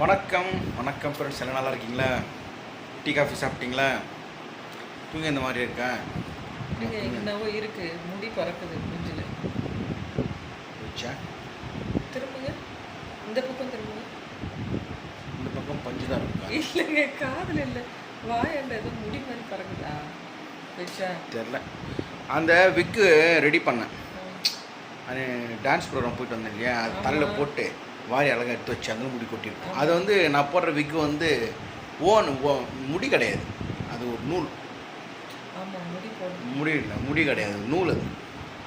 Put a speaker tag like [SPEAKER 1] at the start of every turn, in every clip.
[SPEAKER 1] வணக்கம் வணக்கம் ஃப்ரெண்ட்ஸ் எல்லாம் நல்லா இருக்கீங்களா? டீ காஃபி சாப்பிட்டீங்களா? தூங்க இந்த மாதிரி இருக்கா?
[SPEAKER 2] இங்க என்னவோ இருக்கு. முடி பறக்குது
[SPEAKER 1] வச்சா
[SPEAKER 2] திரும்புங்க இந்த பக்கம் திரும்புங்க
[SPEAKER 1] இந்த பக்கம் பஞ்சு தான் இருக்கா?
[SPEAKER 2] இல்லைங்க காதுல இல்ல. வாயாண்ட ஏதோ முடி மாதிரி பறக்குதா?
[SPEAKER 1] தெரில. அந்த விக்கு ரெடி பண்ணேன். அது டான்ஸ் ப்ரோக்ராம் போயிட்டு வந்தேன் இல்லையா? அது தலையில். போட்டு வாரி அழகாக எடுத்து வச்சு அங்கே முடி கொட்டிருக்கும் அது வந்து நான் போடுற விக்கு வந்து ஓன் ஓ முடி கிடையாது. அது ஒரு நூல்.
[SPEAKER 2] முடி
[SPEAKER 1] இல்லை முடி கிடையாது. நூல் அது.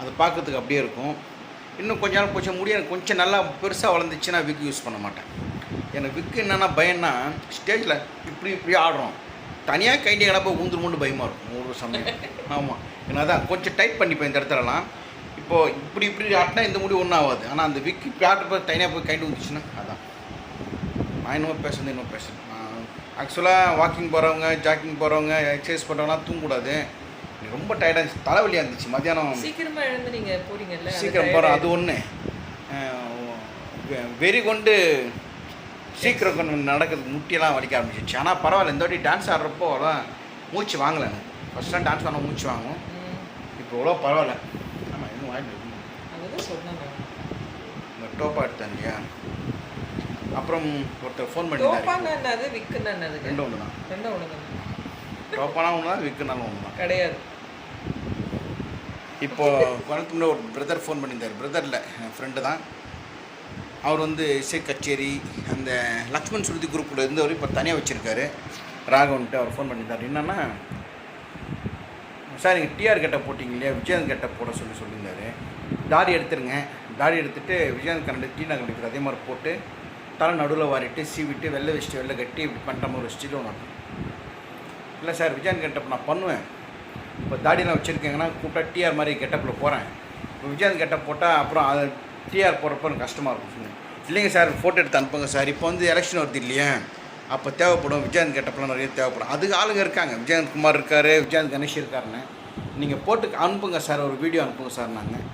[SPEAKER 1] அது பார்க்கறதுக்கு அப்படியே இருக்கும். இன்னும் கொஞ்ச நாள் போச்சு முடி எனக்கு கொஞ்சம் நல்லா பெருசாக வளர்ந்துச்சுன்னா விக் யூஸ் பண்ண மாட்டேன். எனக்கு விக்கு என்னென்னா பயம்னா ஸ்டேஜில் இப்படி இப்படி ஆடுறோம். தனியாக கைண்டி கிடப்ப ஊந்துரு பயமாக இருக்கும். ஒரு சமயம் ஆமாம் ஏன்னா தான் கொஞ்சம் டைட் பண்ணிப்பேன் இந்த இடத்துலலாம் இப்போது இப்படி இப்படி ஆட்டினா இந்த முடி ஒன்றும் ஆகாது. ஆனால் அந்த விக்கு இப்படி ஆட்டுறப்ப தனியாக போய் கைண்டு வந்துச்சுன்னா அதான். நான் இன்னும் பேசுறது இன்னும் பேசுகிறேன் ஆக்சுவலாக வாக்கிங் போகிறவங்க ஜாக்கிங் போகிறவங்க எக்ஸசைஸ் பண்ணுறவங்களாம் தூங்கக்கூடாது. ரொம்ப டயர்டாக இருந்துச்சு. தலைவலியாக இருந்துச்சு. மத்தியானம்
[SPEAKER 2] சீக்கிரமா எழுந்து நீங்க போறீங்கல்ல அது
[SPEAKER 1] சீக்கிரம் போகிறோம் அது. ஒன்று வெறி கொண்டு சீக்கிரம் கொண்டு நடக்கிறதுக்கு முட்டியெல்லாம் வலிக்க ஆரம்பிச்சிச்சு ஆனால் பரவாயில்ல இந்த வாட்டி டான்ஸ் ஆடுறப்போ அதான் மூச்சு வாங்கலை எனக்கு ஃபஸ்ட்லாம் டான்ஸ் ஆடினா மூச்சு வாங்கும் இப்போ எவ்வளோ பரவாயில்ல. ஆமாம் இன்னும் வாங்கிட்டு
[SPEAKER 2] சொன்னாங்க.
[SPEAKER 1] இந்த டோப்பா எடுத்தேன் இல்லையா? அப்புறம் ஒருத்தர் ஃபோன்
[SPEAKER 2] என்னது
[SPEAKER 1] ரெண்டும் ஒன்று தான்
[SPEAKER 2] ரெண்டும் ஒண்ணுதான்.
[SPEAKER 1] டோப்பானா ஒன்று தான் விக்குனாலும் ஒன்று தான்
[SPEAKER 2] கிடையாது.
[SPEAKER 1] இப்போது கொஞ்சத்துக்கு முன்னாடி ஒரு பிரதர் ஃபோன் பண்ணியிருந்தார். பிரதர் இல்லை என் ஃப்ரெண்டு தான். அவர் வந்து இசை கச்சேரி அந்த லக்ஷ்மண் சுருதி குரூப்பில் இருந்தவர் இப்போ தனியாக வச்சுருக்காரு. ராகவன்ட்டு அவர் ஃபோன் பண்ணியிருந்தார். என்னென்னா சார் நீங்கள் டிஆர் கெட்ட போட்டிங்க இல்லையா? விஜயகாந்த் கெட்ட போட சொல்லி சொல்லியிருந்தாரு. தாடி எடுத்துருங்க. தாடி எடுத்துட்டு விஜயகாந்த் கரண்ட் டீ நகர் அதே மாதிரி போட்டு தலை நடுவில் வாரிட்டு சீவிட்டு வெள்ளை வச்சுட்டு வெள்ளை கட்டி இப்படி பண்ணுற மாதிரி ஒரு ஸ்டில் ஒன்று இல்லை சார் விஜயன் கெட்டப் நான் பண்ணுவேன். இப்போ தாடியெலாம் வச்சுருக்கேங்கன்னா கூப்பிட்டா டிஆர் மாதிரி கெட்டப்பில் போகிறேன் இப்போ விஜயன் கெட்டப் போட்டால் அப்புறம் அது டிஆர் போடுறப்ப எனக்கு கஷ்டமாக இருக்கும் சொன்னேன் இல்லைங்க சார் ஃபோட்டோ எடுத்து அனுப்புங்க சார். இப்போ வந்து எலெக்ஷன் வருது இல்லையா? அப்போ தேவைப்படும். விஜயன் கெட்டப்லாம் நிறைய தேவைப்படும். அதுக்கு ஆளுங்க இருக்காங்க. விஜயன் குமார் இருக்கார் விஜயன் கணேஷ் இருக்காருன்னு. நீங்கள் போட்டு அனுப்புங்க சார் ஒரு வீடியோ அனுப்புங்க சார் நாங்கள்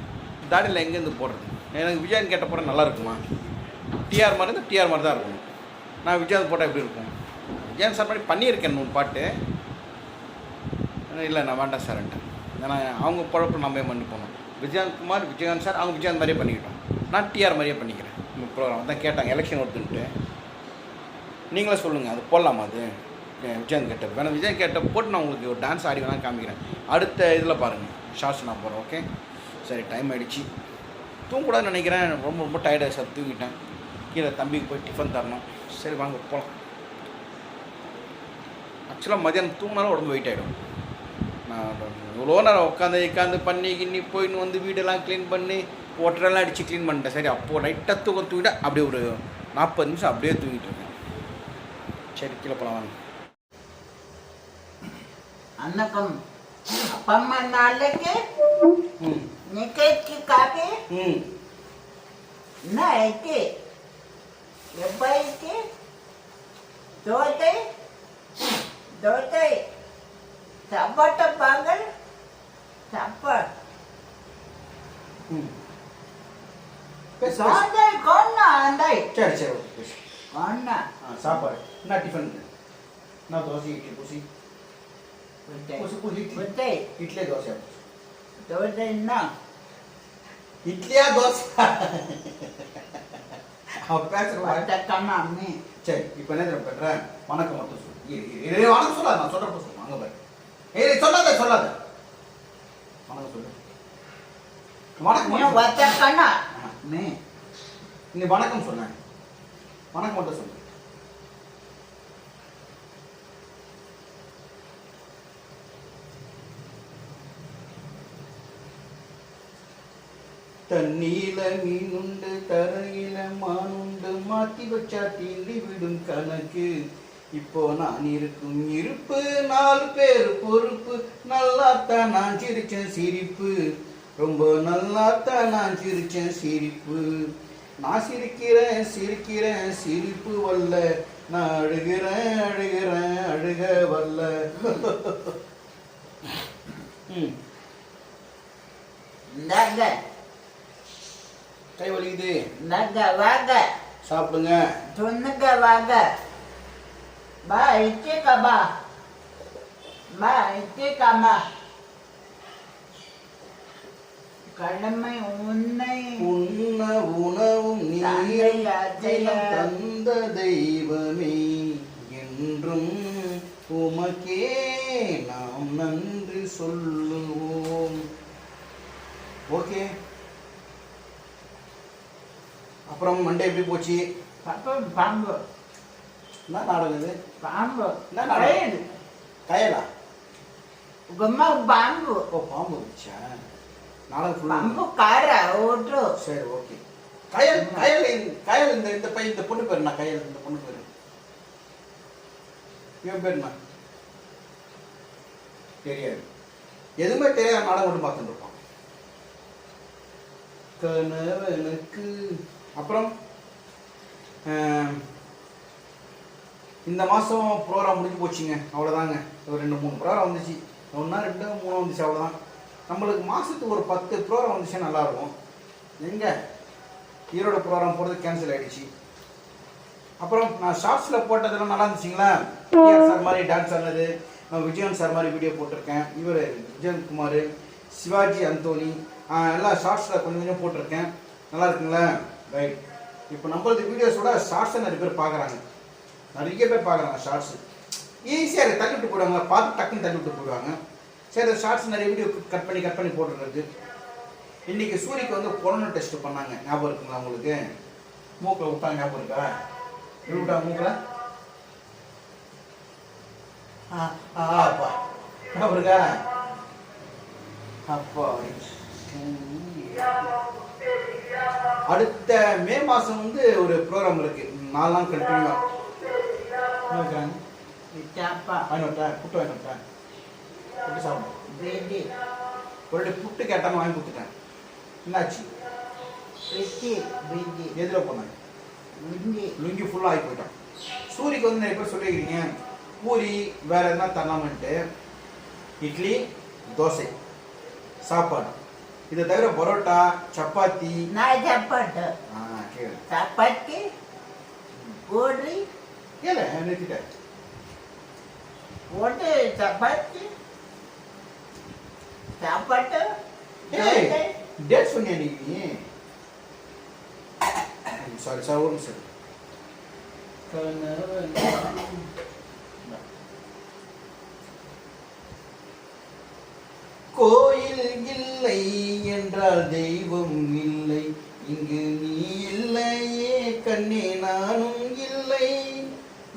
[SPEAKER 1] தாடியில் எங்கேருந்து போடுறது? எனக்கு விஜயன் கெட்ட போட நல்லா இருக்குமா? டிஆர் மாதிரி இருந்தால் டிஆர் மாதிரி தான் இருக்கும். நான் விஜயன் போட்டால் எப்படி இருக்கும்? விஜயன் சார் மாதிரி பண்ணியிருக்கேன் ஒரு பாட்டு. இல்லை நான் வேண்டாம் சார்ன்ட்டேன் ஏன்னா அவங்க பழப்பு நம்ம ஏன் பண்ணி போனோம் விஜயகாந்த் குமார் விஜயகாந்த் சார் அவங்க விஜயகாந்த் மாதிரியே பண்ணிக்கிட்டோம். நான் டிஆர் மாதிரியே பண்ணிக்கிறேன். இந்த ப்ரோக்ராம் தான் கேட்டாங்க எலெக்ஷன் வருதுன்ட்டு. நீங்களே சொல்லுங்கள் அது போடலாமா அது? விஜயகாந்த் கேட்டது. வேணா விஜய் கேட்ட போட்டு நான் உங்களுக்கு ஒரு டான்ஸ் ஆடி வேணா காமிக்கிறேன். அடுத்த இதில் பாருங்கள் ஷார்ட்ஸ் நான் போகிறேன் ஓகே சரி டைம் ஆகிடுச்சு தூங்கக்கூடாதுன்னு நினைக்கிறேன். ரொம்ப ரொம்ப டயர்டாக சார் தூங்கிட்டேன். கீழே தம்பிக்கு போய் டிஃபன் தரணும். சரி வாங்க போகலாம் ஆக்சுவலாக மதியானம் தூங்கினாலும் உடம்பு வெயிட் ஆகிடும் நான் இவ்வளோ நேரம் உட்காந்து உட்காந்து பண்ணி கிண்ணி போயின்னு வந்து வீடெல்லாம் க்ளீன் பண்ணி ஒட்டரெல்லாம் அடித்து க்ளீன் பண்ணிட்டேன் சரி அப்போது லைட்டாக தூக்கம் தூங்கிட்டா அப்படியே ஒரு நாற்பது நிமிஷம் அப்படியே தூங்கிட்டு இருக்கேன் சரி கீழே போகலாம் வாங்க
[SPEAKER 3] అన్నకం అప్పమ్మ నాళ్ళకి
[SPEAKER 1] ம்
[SPEAKER 3] నీకెక్కి కాకి
[SPEAKER 1] ம்
[SPEAKER 3] నా అయితే అబ్బాయికి దోతాయి దోతాయి தப்பட்டப்பாங்கள் தப்ப hmm.
[SPEAKER 1] சரி சரி ஓகே சாப்பாடு. என்ன டிஃபன் என்ன தோசை இட்லி பூசி? பூசி பூசி இட்லி. இட்லி தோசை
[SPEAKER 3] தோசை என்ன?
[SPEAKER 1] இட்லியா தோசை? அவன்
[SPEAKER 3] பேசுறேன் அம்மி.
[SPEAKER 1] சரி இப்போ என்ன பண்ணுறேன் வணக்கம் மட்டும் சொல்லு. வணக்கம் சொல்ல நான் சொல்கிறப்ப சொல்லுவாங்க பாரு ஏய் சொல்லாத சொல்லாத. வணக்கம் சொல்லு. வணக்கம் வச்ச
[SPEAKER 3] கண்ணா? நீ
[SPEAKER 1] நீ வணக்கம் சொன்ன. வணக்கம் மட்டும் சொல்லு. தண்ணீல மீனுண்டு தரையில மானுண்டு மாத்தி வச்சா தீண்டி விடும் கணக்கு. இப்போ நான் இருக்கும் இருப்பு நாலு பேர் பொறுப்பு. நல்லாத்தான் நான் சிரிச்சேன் சிரிப்பு. ரொம்ப நல்லாத்தான் நான் சிரிச்சேன் சிரிப்பு. நான் சிரிக்கிறேன் சிரிக்கிறேன் சிரிப்பு வல்ல. நான் அழுகிறேன் அழுகிறேன் அழுக வல்ல.
[SPEAKER 3] இந்தாங்க.
[SPEAKER 1] கை வலிக்குது.
[SPEAKER 3] இந்தாங்க வாங்க.
[SPEAKER 1] சாப்பிடுங்க.
[SPEAKER 3] சொன்னுங்க வாங்க. பா இச்சிக்கா பா பா இச்சிக்காமா கடமை உன்னை
[SPEAKER 1] உண்ண உணவும் நீரும் தந்த தெய்வமே. என்றும் உமக்கே நாம் நன்றி சொல்லுவோம். ஓகே அப்புறம் மண்டே எப்படி போச்சு?
[SPEAKER 3] பாம்பு.
[SPEAKER 1] என்ன நாடகம் இது?
[SPEAKER 3] பாம்பு.
[SPEAKER 1] என்ன நாடகம்?
[SPEAKER 3] கயல். உங்கம்மா பாம்பு.
[SPEAKER 1] ஓ பாம்பு வச்சா நாடகம் ஃபுல்லா
[SPEAKER 3] பாம்பு கார ஓட்டு
[SPEAKER 1] சரி ஓகே. கயல் கயல் கயல் இந்த இந்த பையன் இந்த பொண்ணு பேர் என்ன? கயல் இந்த பொண்ணு பேர். இவன் பேர் என்ன? தெரியாது. எதுவுமே தெரியாத நாடகம் மட்டும் பார்த்துட்டு இருப்பான். கணவனுக்கு அப்புறம் இந்த மாதம் ப்ரோக்ராம் முடிஞ்சு போச்சுங்க. அவ்வளோதாங்க ஒரு ரெண்டு மூணு ப்ரோக்ராம் வந்துச்சு. ஒன்றா ரெண்டு மூணு வந்துச்சு. அவ்வளோதான் நம்மளுக்கு மாதத்துக்கு ஒரு பத்து ப்ரோக்ராம் வந்துச்சுன்னா நல்லாயிருக்கும். எங்கே? ஈரோடு ப்ரோக்ராம் போகிறது கேன்சல் ஆகிடுச்சு அப்புறம் நான் ஷார்ட்ஸில் போட்டதெல்லாம் நல்லா இருந்துச்சுங்களா? சார் மாதிரி டான்ஸ் ஆனது நான் விஜயன் சார் மாதிரி வீடியோ போட்டிருக்கேன். இவர் விஜயகுமார் சிவாஜி அந்தோனி எல்லாம் ஷார்ட்ஸில் கொஞ்சம் கொஞ்சம் போட்டிருக்கேன். நல்லா இருக்குங்களா? ரைட் இப்போ நம்மளது வீடியோஸோட ஷார்ட்ஸை நிறைய பேர் பார்க்குறாங்க. நிறைய பேர் பார்க்குறாங்க ஷார்ட்ஸு ஈஸியாக இருக்குது தள்ளிவிட்டு போடுவாங்க. பார்த்து டக்குன்னு தள்ளிவிட்டு போடுவாங்க. சரி அந்த ஷார்ட்ஸ் நிறைய வீடியோ கட் பண்ணி கட் பண்ணி போட்டுருக்குறது இன்னைக்கு சூரிக்கு வந்து கொரோனா டெஸ்ட் பண்ணாங்க. ஞாபகம் இருக்குங்களா உங்களுக்கு? மூக்கில் விட்டாங்க ஞாபகம் இருக்கா? எப்படி விட்டாங்க மூக்கில்? ஆ ஆ, அப்பா. ஞாபகம் இருக்கா? அப்பா அடுத்த மே மாதம் வந்து ஒரு ப்ரோக்ராம் இருக்கு நாலு நாள் கண்டினியூவாக இருக்கிறாங்க
[SPEAKER 3] சாப்பா
[SPEAKER 1] வாங்கிட்டேன் புட்டு வாங்கிட்டேன் புட்டு சாப்பிடும்
[SPEAKER 3] பேடி
[SPEAKER 1] ஒரு புட்டு கேட்டாமல் வாங்கி கொடுத்துட்டேன் என்னாச்சு
[SPEAKER 3] பிச்சி பிஜி
[SPEAKER 1] எதில் போனாங்க
[SPEAKER 3] முந்தி
[SPEAKER 1] லுங்கி ஃபுல்லாக ஆகி போயிட்டான் சூரிக்கு வந்து நிறைய பேர் சொல்லிக்கிறீங்க பூரி வேற எதுனா தரலாமன்ட்டு இட்லி தோசை சாப்பாடு இதை தவிர பரோட்டா சப்பாத்தி
[SPEAKER 3] நான் சாப்பாட்டு
[SPEAKER 1] ஆ
[SPEAKER 3] சப்பாத்தி பூரி
[SPEAKER 1] கேளு நிறுத்திட்டேன்
[SPEAKER 3] போட்டு சப்பாத்தி சாப்பாட்டு.
[SPEAKER 1] டேட் சொன்னியா நீ சாரி சார் ஒரு நிமிஷம் கோயில் இல்லை என்றால் தெய்வம் இல்லை. இங்கு நீ இல்லையே கண்ணே நானும்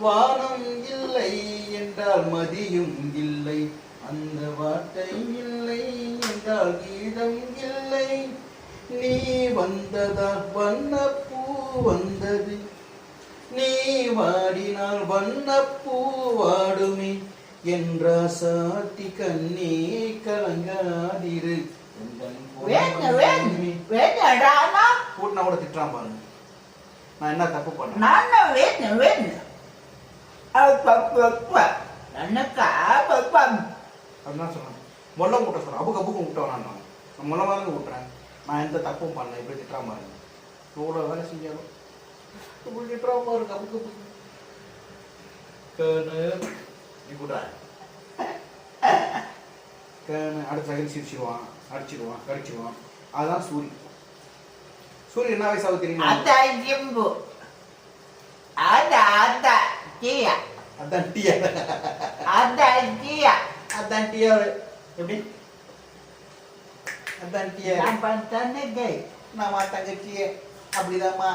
[SPEAKER 1] வானம் இல்லை என்றால் மதியும் இல்லை. அந்த வார்த்தை இல்லை என்றால் கீதம் இல்லை. நீ வந்ததா வண்ணப்பூ வந்தது. நீ வாடினால் வண்ணப்பூ வாடுமே என்ற சாத்தி கண்ணே கலங்காதிரு. கூட்டினா கூட திட்டுறான் பாருங்க. நான் என்ன தப்பு பண்ணேன்
[SPEAKER 3] நானும் வேணு வேணு அப்பப்பப்ப எனக்கா பப்பம்
[SPEAKER 1] அதுதான் சொன்னேன் மொல்லம் கூட்ட சொல்றேன் அபுக்கு அபுக்கு விட்டவன் நான் நான் மொல்லமாக தான் விட்டுறேன் நான் எந்த தப்பும் பண்ணல திட்டுறான் பாருங்க எவ்வளோ வேலை செஞ்சாலும் இப்படி அபுக்கு கணு நீ கூட்டா கணு அடுத்த செகண்ட் சிரிச்சிருவான் அடிச்சிருவான் கடிச்சிருவான் அதுதான் சூரி சூரியன் என்ன வயசாக தெரியுமா
[SPEAKER 3] அத்தா ஜிம்பு ஜியா
[SPEAKER 1] அதான் டீயா. அதான் டீயா எப்படி? அதான் டீயா.
[SPEAKER 3] நான் பண்ணே கை
[SPEAKER 1] நாமா தங்கச்சியே. அப்படிதாம்மா.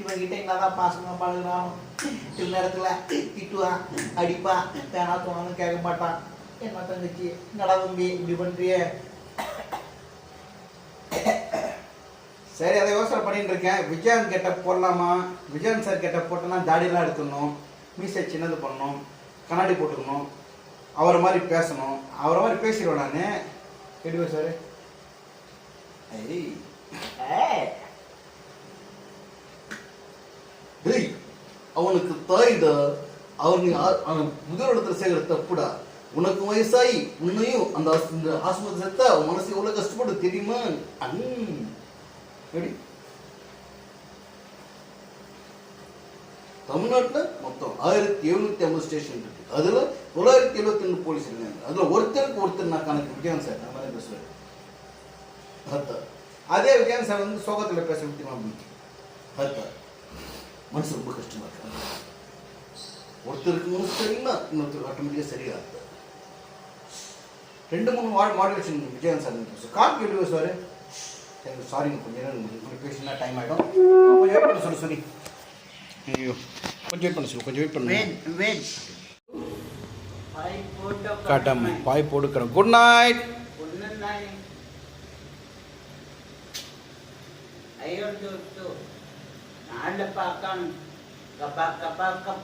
[SPEAKER 1] இவன்கிட்ட என்னதான் பாசமா பழகுறான்? சில நேரத்துல திட்டுவான் அடிப்பான் வேணா தோணாலும் கேட்க மாட்டான். என்ன தங்கச்சி? என்னடா தம்பி இப்படி பண்றியே? சரி அதை யோசனை பண்ணிட்டு இருக்கேன். விஜயன் கிட்ட போடலாமா? விஜயன் சார் கிட்ட போட்டோன்னா தாடியெல்லாம் எடுத்துடணும். மீசை சின்னது பண்ணணும்? கண்ணாடி போட்டுக்கணும். அவரை மாதிரி பேசணும். அவரை மாதிரி பேசிடுவேன் நான். எப்படி
[SPEAKER 3] ஏய்.
[SPEAKER 1] டேய் அவனுக்கு தாய்டா. அவன் அவன் முதலிடத்துல சேர்க்கிற தப்புடா. உனக்கு வயசாகி உன்னையும் அந்த ஆஸ்பத்திரி அவன் மனசு எவ்வளவு கஷ்டப்படு தெரியுமா? அன் எப்படி? தமிழ்நாட்டில் மொத்தம் ஆயிரத்தி எழுநூத்தி ஐம்பது ஸ்டேஷன் இருக்கு. அதுல தொள்ளாயிரத்தி எழுபத்தி ரெண்டு போலீஸ் இருக்காங்க அதுல ஒருத்தருக்கு ஒருத்தர் நான் கணக்கு விஜயன் சார் நான் மாதிரி பேசுவேன்.
[SPEAKER 4] அதே விஜயன் சார் வந்து சோகத்தில் பேச விட்டுமா
[SPEAKER 1] அதான் மனசு ரொம்ப கஷ்டமா இருக்கு. ஒருத்தருக்கு மனசு சரியில்லை இன்னொருத்தருக்கு ஆட்டோமேட்டிக்காக சரியா? இருக்கு
[SPEAKER 4] ரெண்டு மூணு வார்டு மாடுலேஷன் விஜயன் சார் பேசுவார். கார்க்கு எப்படி எனக்கு சாரிங்க கொஞ்சம் நேரம் பேசினா டைம் ஆகிடும் கொஞ்சம் சொல்லு சொல்லி. ஐயோ கொஞ்சம் வெயிட் பண்ண சொல்லு கொஞ்சம் வெயிட் பண்ணு காட்டாம பாய் போடுக்கிறோம் good
[SPEAKER 3] night. Ayun, tuto. Naalapakan kapag kapag kap